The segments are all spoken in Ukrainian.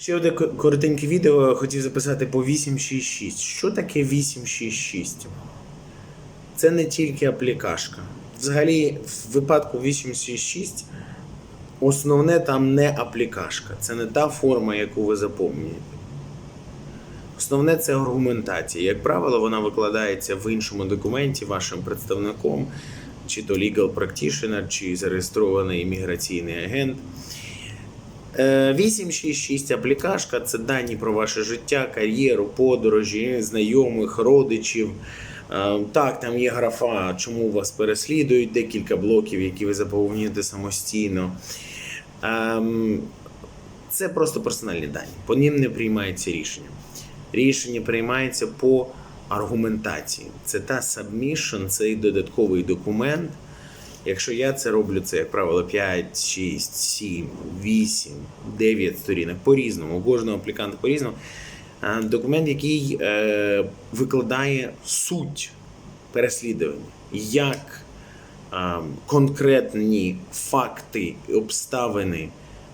Ще одне коротеньке відео хотів записати по 866. Що таке 866? Це не тільки аплікашка. Взагалі, в випадку 866 основне там не аплікашка. Це не та форма, яку ви заповнюєте. Основне це аргументація. Як правило, вона викладається в іншому документі вашим представником, чи то legal practitioner, чи зареєстрований імміграційний агент. Е, 866 аплікашка це дані про ваше життя, кар'єру, подорожі, знайомих, родичів. Е, Так, там є графа, чому вас переслідують, декілька блоків, які ви заповнюєте самостійно. Ем, Це просто персональні дані. По ним не приймається рішення. Рішення приймається по аргументації. Це та submission, цей додатковий документ. Якщо я це роблю, це, як правило, 5, 6, 7, 8, 9 сторінок по-різному, у кожного апліканта по-різному. Документ, який е, викладає суть переслідування, як е, конкретні факти і обставини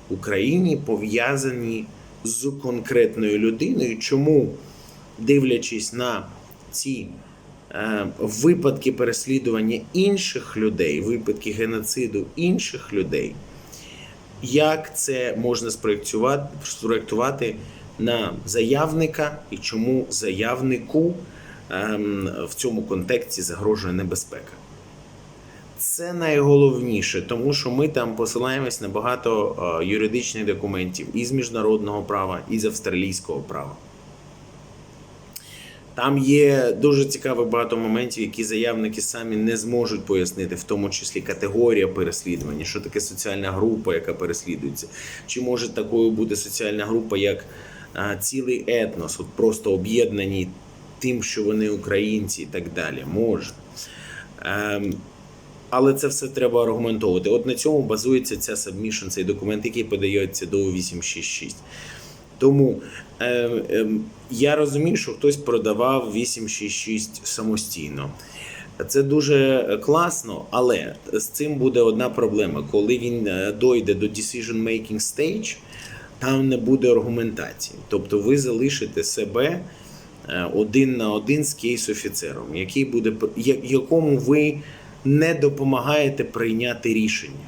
в Україні пов'язані з конкретною людиною, чому, дивлячись на ці випадки переслідування інших людей, випадки геноциду інших людей, як це можна спроєктувати на заявника і чому заявнику ем, в цьому контексті загрожує небезпека. Це найголовніше, тому що ми там посилаємось на багато е, юридичних документів із міжнародного права, і з австралійського права. Там є дуже цікаво багато моментів, які заявники самі не зможуть пояснити, в тому числі категорія переслідування, що таке соціальна група, яка переслідується. Чи може такою бути соціальна група, як цілий етнос, от просто об'єднані тим, що вони українці і так далі. Може. Ем, але це все треба аргументовувати. От на цьому базується ця submission, цей документ, який подається до 866. Тому е, е, я розумію, що хтось продавав 866 самостійно. Це дуже класно, але з цим буде одна проблема. Коли він е, дойде до decision making stage, там не буде аргументації. Тобто ви залишите себе е, один на один з кейс-офіцером, який буде якому ви не допомагаєте прийняти рішення.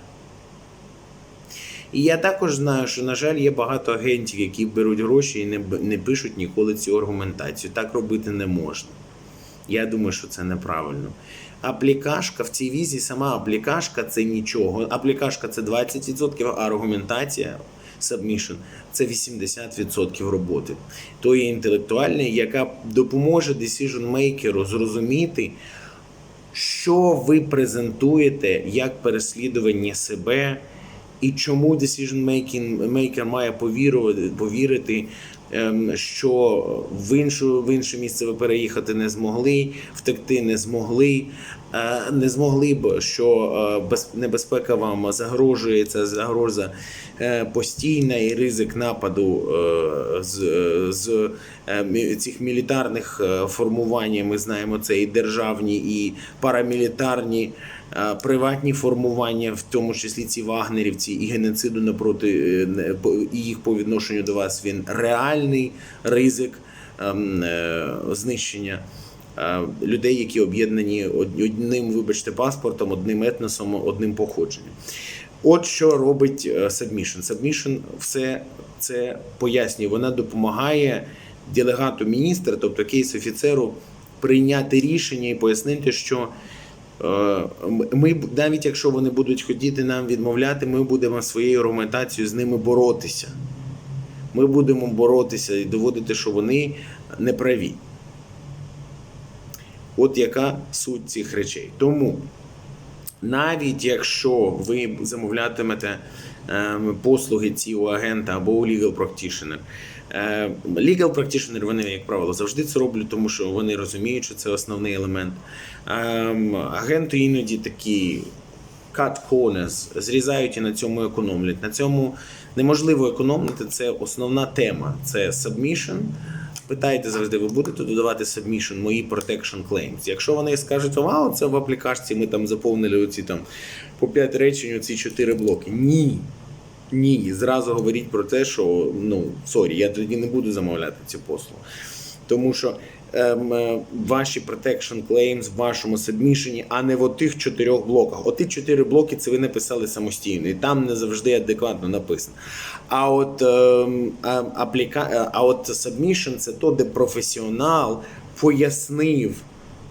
І я також знаю, що, на жаль, є багато агентів, які беруть гроші і не, не пишуть ніколи цю аргументацію. Так робити не можна. Я думаю, що це неправильно. Аплікашка в цій візі, сама аплікашка це нічого. Аплікашка це 20%, а аргументація submission це 80% роботи. Тої інтелектуальної, яка допоможе decision-мейкеру зрозуміти, що ви презентуєте як переслідування себе, і чому decision making maker має повірити, ем, що в, іншу, в інше місце ви переїхати не змогли, втекти не змогли, е, не змогли б, що е, без, небезпека вам загрожує, це загроза е, постійна і ризик нападу з, з цих мілітарних формувань. Ми знаємо це і державні, і парамілітарні. Приватні формування, в тому числі ці вагнерівці, і геноциду напроти і їх по відношенню до вас він реальний ризик ем, е, знищення е, людей, які об'єднані одним, вибачте, паспортом, одним етносом, одним походженням. От що робить е, Submission. Submission все це пояснює. Вона допомагає делегату міністра, тобто кейс-офіцеру, прийняти рішення і пояснити, що ми навіть якщо вони будуть хотіти нам відмовляти, ми будемо своєю аргументацією з ними боротися. Ми будемо боротися і доводити, що вони не праві. От яка суть цих речей. Тому навіть якщо ви замовлятимете ем, послуги ці у агента або у legal practitioner, е, legal practitioner, вони, як правило, завжди це роблять, тому що вони розуміють, що це основний елемент. Ем, Агенти іноді такі cut corners, зрізають і на цьому економлять. На цьому неможливо економити. Це основна тема. Це submission. Питайте завжди, ви будете додавати submission, мої protection claims. Якщо вони скажуть, вау, це в аплікашці ми там заповнили оці там по 5 речень, оці 4 блоки. Ні. ні. Зразу говоріть про те, що ну сорі, я тоді не буду замовляти цю послугу. Тому що ваші protection claims в вашому сабмішені, а не в отих чотирьох блоках. Оті чотири блоки це ви написали самостійно, і там не завжди адекватно написано. А от ем, апліка... е, а от submission – це то, де професіонал пояснив,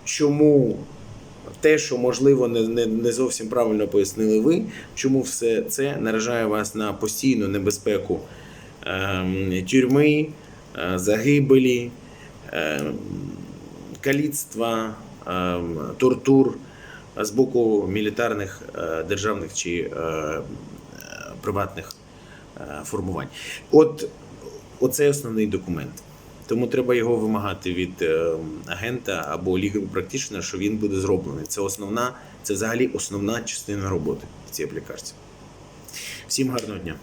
чому те, що можливо не, не, не зовсім правильно пояснили ви, чому все це наражає вас на постійну небезпеку ем, тюрми, е, загибелі, ем, каліцтва, ем, тортур з боку мілітарних е, державних чи приватних формувань. От оце основний документ. Тому треба його вимагати від е, агента або legal practitioner, що він буде зроблений. Це основна, це взагалі основна частина роботи в цій аплікації. Всім гарного дня.